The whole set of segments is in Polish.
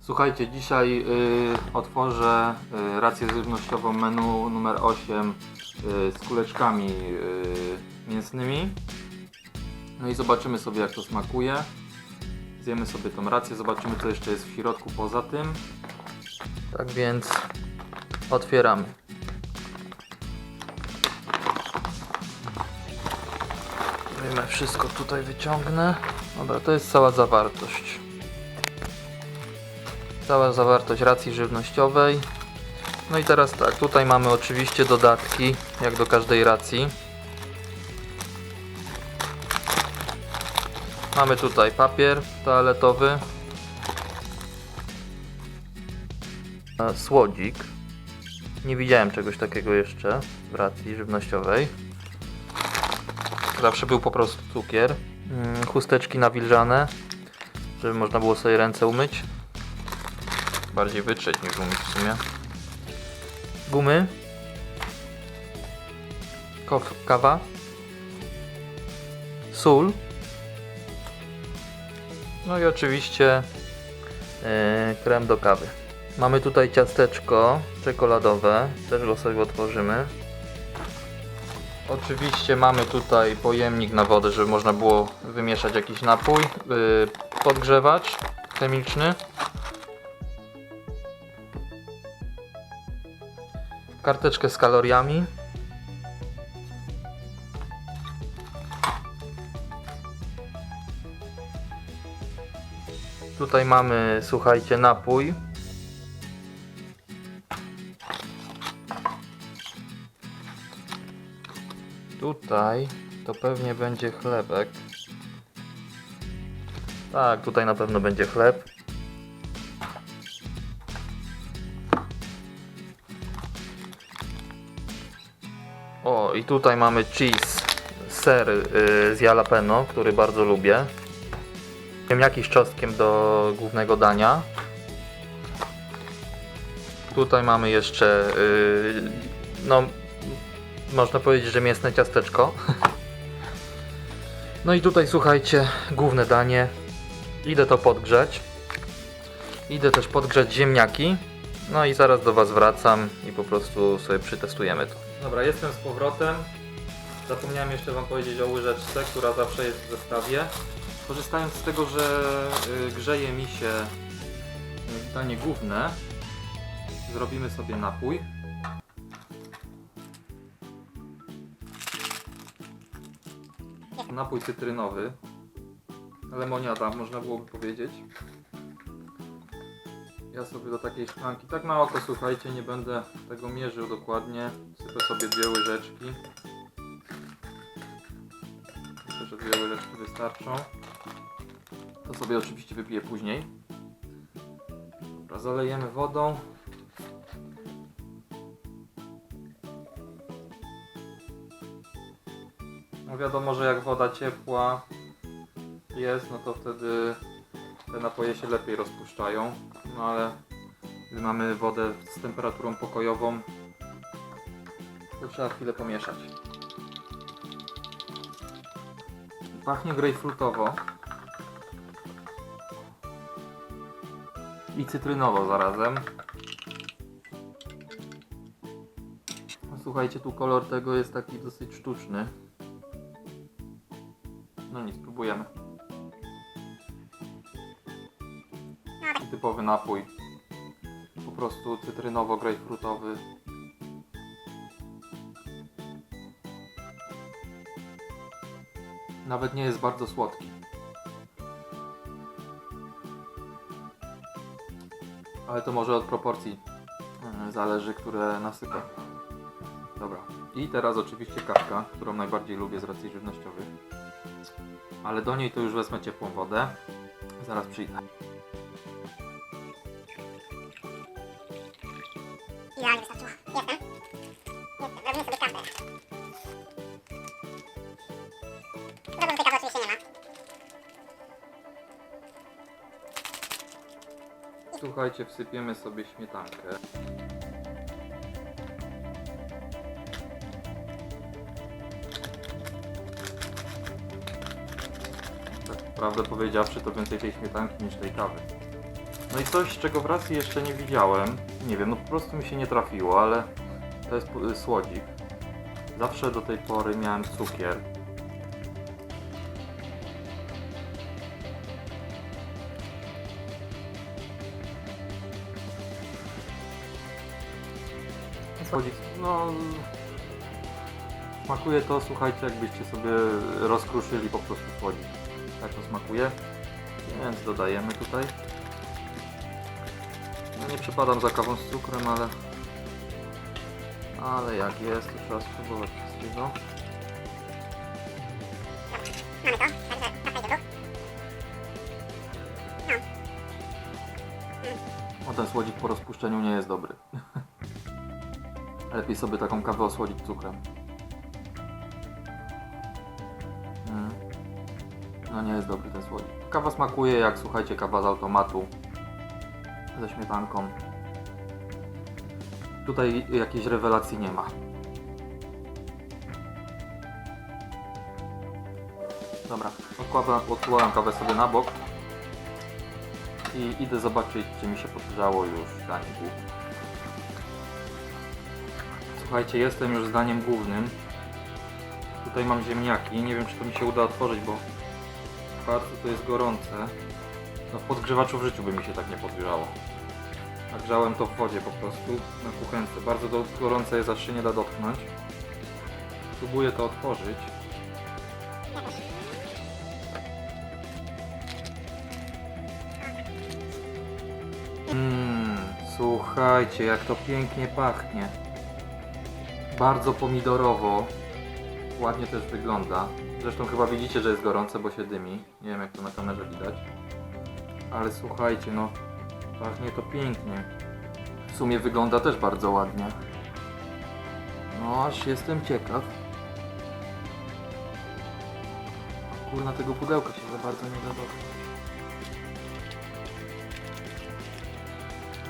Słuchajcie, dzisiaj y, otworzę y, rację żywnościową menu numer 8 y, z kuleczkami y, mięsnymi. No i zobaczymy sobie jak to smakuje. Zjemy sobie tą rację, zobaczymy co jeszcze jest w środku poza tym. Tak więc otwieramy. Wyjmę wszystko tutaj wyciągnę. Dobra, to jest cała zawartość. Cała zawartość racji żywnościowej. No i teraz tak, tutaj mamy oczywiście dodatki, jak do każdej racji. Mamy tutaj papier toaletowy. Słodzik. Nie widziałem czegoś takiego jeszcze w racji żywnościowej. Zawsze był po prostu cukier. Mm, Chusteczki nawilżane, żeby można było sobie ręce umyć. Bardziej wytrzeć niż umyć w sumie. Gumy. Kof, kawa. Sól. No i oczywiście e, krem do kawy. Mamy tutaj ciasteczko czekoladowe, też go sobie otworzymy. Oczywiście mamy tutaj pojemnik na wodę, żeby można było wymieszać jakiś napój, yy, podgrzewacz chemiczny. Karteczkę z kaloriami. Tutaj mamy, słuchajcie, napój. Tutaj to pewnie będzie chlebek. Tak, tutaj na pewno będzie chleb. I tutaj mamy cheese, ser yy, z jalapeno, który bardzo lubię. Ziemniaki z czosnkiem do głównego dania. Tutaj mamy jeszcze, yy, no, można powiedzieć, że mięsne ciasteczko. No i tutaj słuchajcie, główne danie. Idę to podgrzać. Idę też podgrzać ziemniaki. No i zaraz do Was wracam i po prostu sobie przetestujemy to. Dobra, jestem z powrotem. Zapomniałem jeszcze Wam powiedzieć o łyżeczce, która zawsze jest w zestawie. Korzystając z tego, że y, grzeje mi się y, danie główne, zrobimy sobie napój. Napój cytrynowy. Lemoniada, można byłoby powiedzieć. Ja sobie do takiej szklanki, tak na oko słuchajcie, nie będę tego mierzył dokładnie. Sypę sobie dwie łyżeczki. Myślę, że dwie łyżeczki wystarczą. To sobie oczywiście wypiję później. Dobra, zalejemy wodą. No wiadomo, że jak woda ciepła jest, no to wtedy te napoje się lepiej rozpuszczają. No ale gdy mamy wodę z temperaturą pokojową, to trzeba chwilę pomieszać. Pachnie grejpfrutowo. I cytrynowo zarazem. No, Słuchajcie, tu kolor tego jest taki dosyć sztuczny. No nic, spróbujemy. Typowy napój. Po prostu cytrynowo-grejpfrutowy. Nawet nie jest bardzo słodki. Ale to może od proporcji e, zależy, które nasypę. Dobra. I teraz oczywiście kawka, którą najbardziej lubię z racji żywnościowych. Ale do niej to już wezmę ciepłą wodę. Zaraz przyjdę. Słuchajcie, wsypiemy sobie śmietankę. Tak prawdę powiedziawszy, to więcej tej śmietanki niż tej kawy. No i coś, czego w racji jeszcze nie widziałem. Nie wiem, no po prostu mi się nie trafiło, ale to jest słodzik. Zawsze do tej pory miałem cukier. Słodzik, no... Smakuje to, słuchajcie, jakbyście sobie rozkruszyli po prostu słodzik. Tak to smakuje. Więc dodajemy tutaj. No nie przepadam za kawą z cukrem, ale... Ale jak jest, to trzeba spróbować wszystkiego. Mamy to, także wracaj do ruch. O, ten słodzik po rozpuszczeniu nie jest dobry. Lepiej sobie taką kawę osłodzić cukrem. Mm. No nie jest dobry ten słodzik. Kawa smakuje jak, słuchajcie, kawa z automatu. Ze śmietanką. Tutaj jakiejś rewelacji nie ma. Dobra, odkładam, odkładam kawę sobie na bok i idę zobaczyć, czy mi się podgrzało już danie główne. Słuchajcie, jestem już zdaniem głównym. Tutaj mam ziemniaki. Nie wiem, czy to mi się uda otworzyć, bo bardzo to jest gorące. No w podgrzewaczu w życiu by mi się tak nie podgrzało. Nagrzałem to w wodzie po prostu na kuchence. Bardzo do, gorące jest, aż się nie da dotknąć. Próbuję to otworzyć. Mmm, słuchajcie, jak to pięknie pachnie. Bardzo pomidorowo. Ładnie też wygląda. Zresztą chyba widzicie, że jest gorące, bo się dymi. Nie wiem, jak to na kamerze widać. Ale słuchajcie, no, pachnie to pięknie. W sumie wygląda też bardzo ładnie. No, aż jestem ciekaw. Kurna, tego pudełka się za bardzo nie da.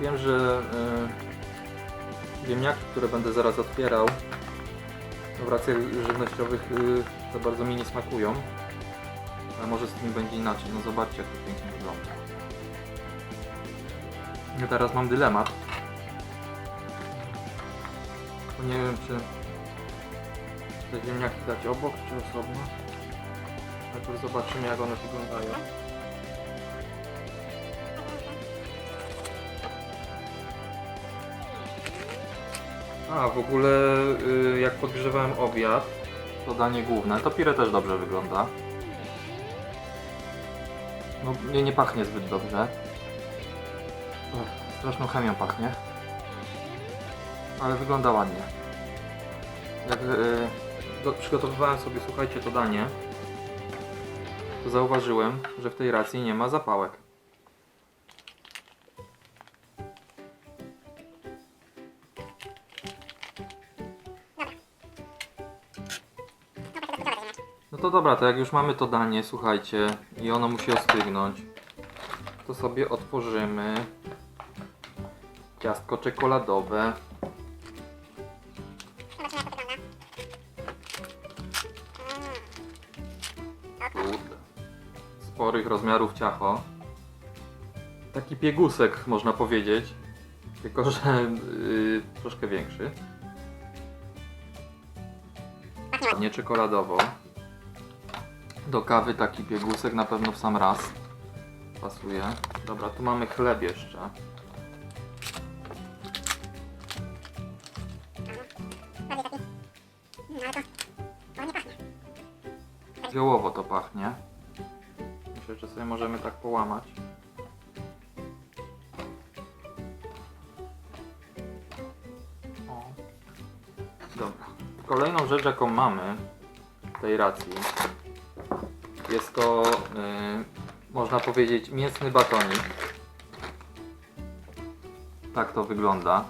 Wiem, że y, ziemniaki, które będę zaraz otwierał, w racjach żywnościowych y, za bardzo mi nie smakują. Ale może z tymi będzie inaczej. No zobaczcie, jak to pięknie wygląda. Ja teraz mam dylemat. Bo nie wiem, czy te ziemniaki dać obok, czy osobno. Najpierw zobaczymy, jak one wyglądają. A, w ogóle y, jak podgrzewałem obiad, to danie główne, to pire też dobrze wygląda. No, nie, nie pachnie zbyt dobrze. Straszną chemią pachnie. Ale wygląda ładnie. Jak y, do, przygotowywałem sobie, słuchajcie, to danie, to zauważyłem, że w tej racji nie ma zapałek. Dobra, to jak już mamy to danie, słuchajcie, i ono musi ostygnąć, to sobie otworzymy ciastko czekoladowe. Kurde. Sporych rozmiarów ciacho. Taki piegusek, można powiedzieć. Tylko, że yy, troszkę większy. Nie czekoladowo. Do kawy taki piegusek na pewno w sam raz. Pasuje. Dobra, tu mamy chleb jeszcze. Ziołowo to pachnie. Myślę, że sobie możemy tak połamać. O. Dobra. Kolejną rzecz, jaką mamy w tej racji, jest to, yy, można powiedzieć, mięsny batonik. Tak to wygląda.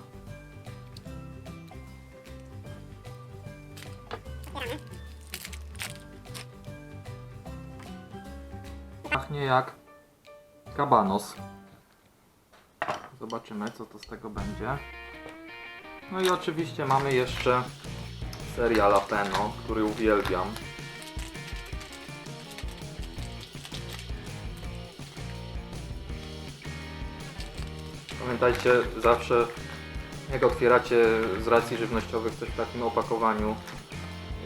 Pachnie jak kabanos. Zobaczymy, co to z tego będzie. No i oczywiście mamy jeszcze ser jalapeno, który uwielbiam. Pamiętajcie zawsze, jak otwieracie z racji żywnościowych coś w takim opakowaniu,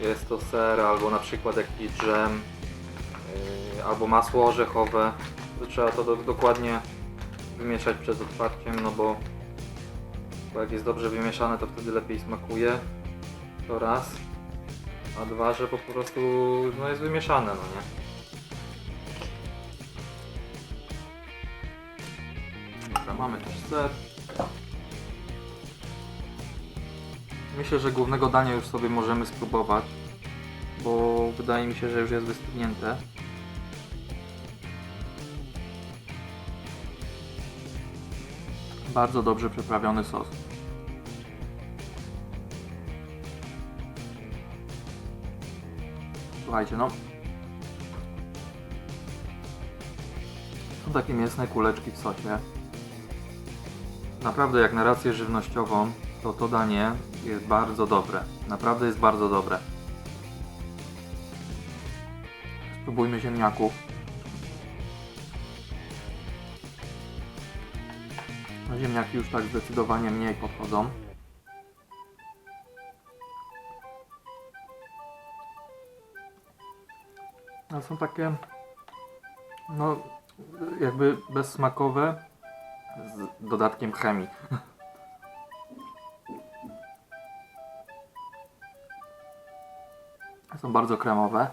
jest to ser albo na przykład jakiś dżem, yy, albo masło orzechowe, to trzeba to do, dokładnie wymieszać przed otwarciem, no bo, bo jak jest dobrze wymieszane, to wtedy lepiej smakuje. To raz. A dwa, że po prostu no jest wymieszane, no nie? Myślę, że głównego dania już sobie możemy spróbować, bo wydaje mi się, że już jest wystygnięte. Bardzo dobrze przyprawiony sos. Słuchajcie, no. Są takie mięsne kuleczki w sosie. Naprawdę jak na rację żywnościową, to to danie jest bardzo dobre. Naprawdę jest bardzo dobre. Spróbujmy ziemniaków. No, Ziemniaki już tak zdecydowanie mniej podchodzą. A są takie, no, jakby bezsmakowe z dodatkiem chemii. Są bardzo kremowe.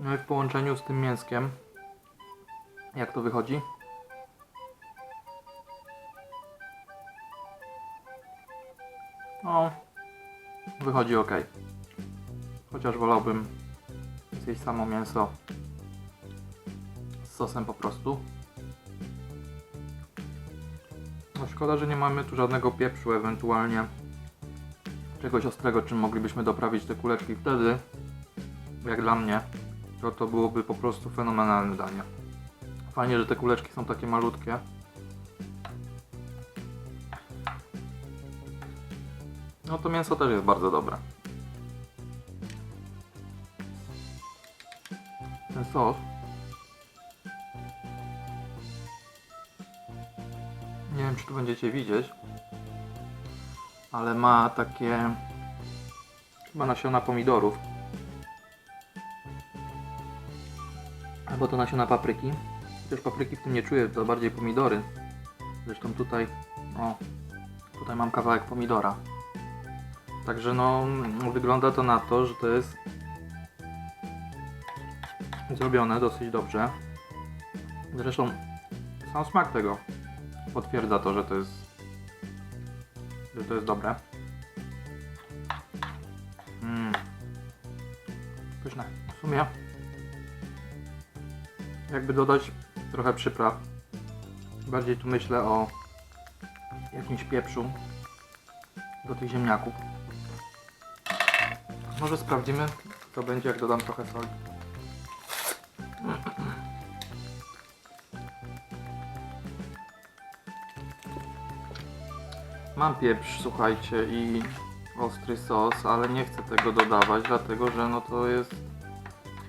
No i w połączeniu z tym mięskiem, jak to wychodzi? No, wychodzi ok. Chociaż wolałbym zjeść samo mięso z sosem po prostu. No szkoda, że nie mamy tu żadnego pieprzu, ewentualnie czegoś ostrego, czym moglibyśmy doprawić te kuleczki wtedy, jak dla mnie, to to byłoby po prostu fenomenalne danie. Fajnie, że te kuleczki są takie malutkie. No to mięso też jest bardzo dobre. Ten sos nie wiem czy tu będziecie widzieć ale ma takie chyba nasiona pomidorów. Albo to nasiona papryki. Też papryki w tym nie czuję, to bardziej pomidory. Zresztą tutaj o tutaj mam kawałek pomidora. Także no wygląda to na to, że to jest zrobione dosyć dobrze. Zresztą sam smak tego potwierdza to, że to jest że to jest dobre. Mmm. Pyszne. W sumie jakby dodać trochę przypraw. Bardziej tu myślę o jakimś pieprzu do tych ziemniaków. Może sprawdzimy, co będzie jak dodam trochę soli. Mam pieprz, słuchajcie, i ostry sos, ale nie chcę tego dodawać, dlatego że no to jest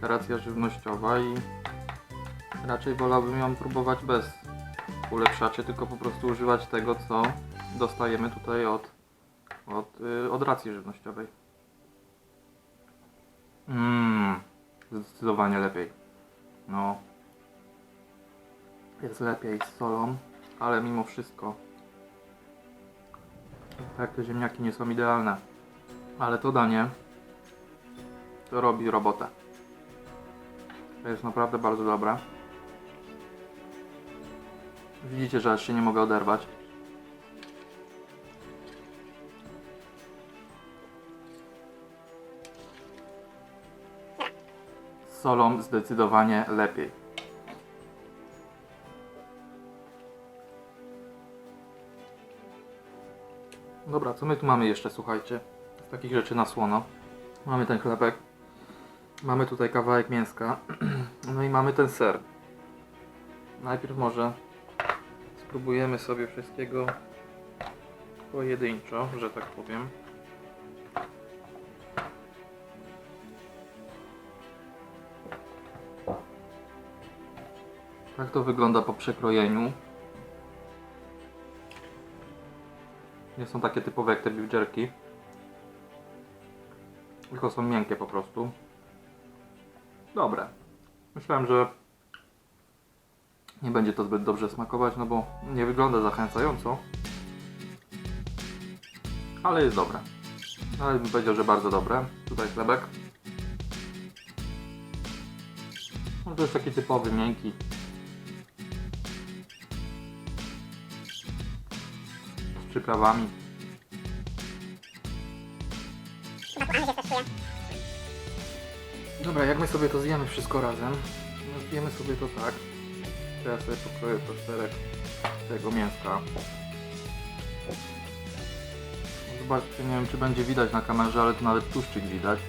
racja żywnościowa i raczej wolałbym ją próbować bez ulepszaczy, tylko po prostu używać tego, co dostajemy tutaj od, od, yy, od racji żywnościowej. Mmm, zdecydowanie lepiej. No, jest lepiej z solą, ale mimo wszystko tak, te ziemniaki nie są idealne, ale to danie to robi robotę. To jest naprawdę bardzo dobre. Widzicie, że aż się nie mogę oderwać. Solą zdecydowanie lepiej. Dobra, co my tu mamy jeszcze, słuchajcie? Z takich rzeczy na słono. Mamy ten chlebek. Mamy tutaj kawałek mięska. No i mamy ten ser. Najpierw może spróbujemy sobie wszystkiego pojedynczo, że tak powiem. Tak to wygląda po przekrojeniu. Nie są takie typowe jak te jerky. Tylko są miękkie po prostu. Dobre. Myślałem, że nie będzie to zbyt dobrze smakować, no bo nie wygląda zachęcająco. Ale jest dobre. Ale bym powiedział, że bardzo dobre. Tutaj chlebek. No to jest taki typowy, miękki. Przyprawami. Dobra, jak my sobie to zjemy wszystko razem? No, zjemy sobie to tak. Teraz sobie pokroję troszeczkę tego mięska. Zobaczcie, nie wiem czy będzie widać na kamerze, ale tu nawet tłuszczyk widać.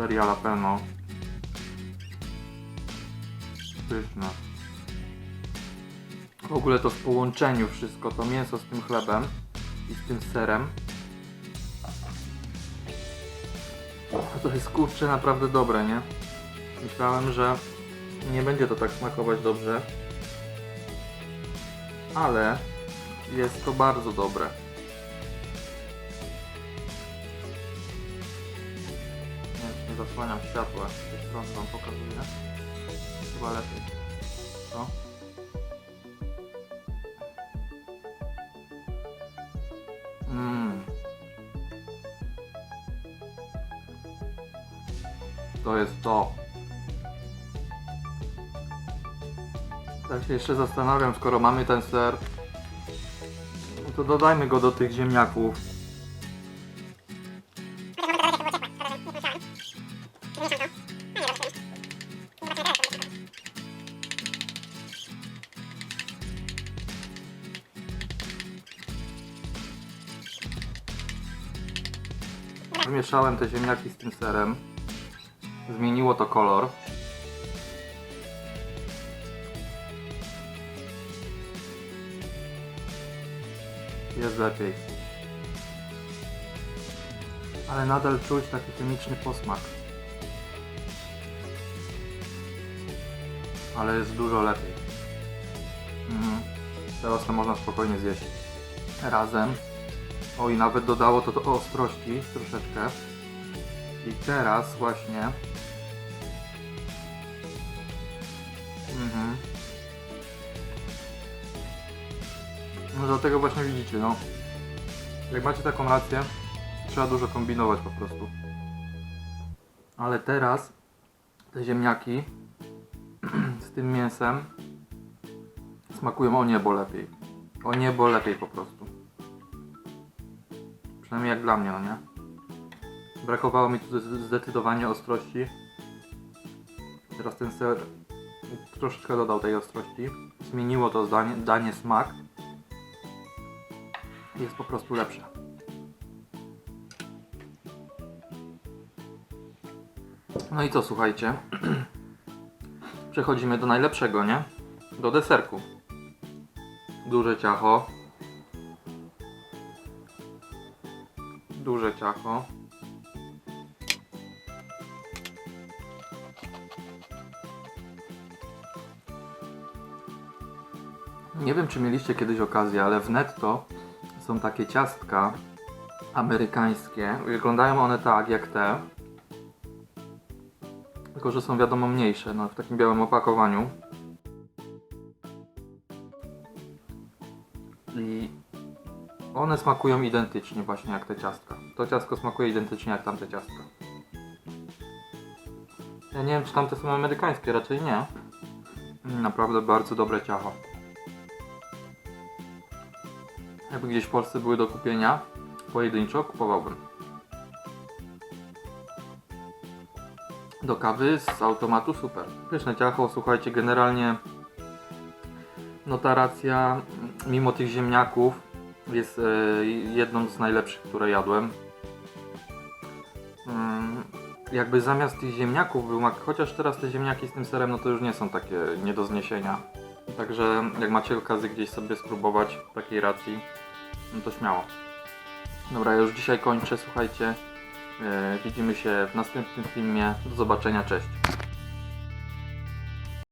4 jalapeno. Pyszne. W ogóle to w połączeniu wszystko, to mięso z tym chlebem i z tym serem. To jest kurczę naprawdę dobre, nie? Myślałem, że nie będzie to tak smakować dobrze, ale jest to bardzo dobre. Zasłaniam światła, strony wam pokazuję. Chyba lepiej. Co? Mmm. To jest to. Tak się jeszcze zastanawiam, skoro mamy ten ser, no to dodajmy go do tych ziemniaków. Wymieszałem te ziemniaki z tym serem. Zmieniło to kolor. Jest lepiej. Ale nadal czuć taki chemiczny posmak. Ale jest dużo lepiej. Mhm. Teraz to można spokojnie zjeść. Razem. O i nawet dodało to do ostrości troszeczkę. I teraz właśnie. Mhm. No dlatego właśnie widzicie, no. Jak macie taką rację, trzeba dużo kombinować po prostu. Ale teraz te ziemniaki z tym mięsem smakują o niebo lepiej. O niebo lepiej po prostu. Przynajmniej jak dla mnie, no nie? Brakowało mi tu zde- zdecydowanie ostrości. Teraz ten ser troszeczkę dodał tej ostrości. Zmieniło to zdanie, danie smak. Jest po prostu lepsze. No i co, słuchajcie? Przechodzimy do najlepszego, nie? Do deserku. Duże ciacho. Ciacho. Nie wiem, czy mieliście kiedyś okazję, ale w netto są takie ciastka amerykańskie. Wyglądają one tak jak te. Tylko, że są wiadomo mniejsze, no, w takim białym opakowaniu. I one smakują identycznie właśnie jak te ciastka. To ciastko smakuje identycznie jak tamte ciastka. Ja nie wiem, czy tamte są amerykańskie, raczej nie. Naprawdę bardzo dobre ciacho. Jakby gdzieś w Polsce były do kupienia pojedynczo, kupowałbym. Do kawy z automatu super. Pyszne ciacho, słuchajcie, generalnie no ta racja, mimo tych ziemniaków, jest e, jedną z najlepszych, które jadłem. Jakby zamiast tych ziemniaków był mak, chociaż teraz te ziemniaki z tym serem, no to już nie są takie nie do zniesienia. Także jak macie okazję gdzieś sobie spróbować takiej racji, no to śmiało. Dobra, ja już dzisiaj kończę, słuchajcie. E, widzimy się w następnym filmie. Do zobaczenia, cześć.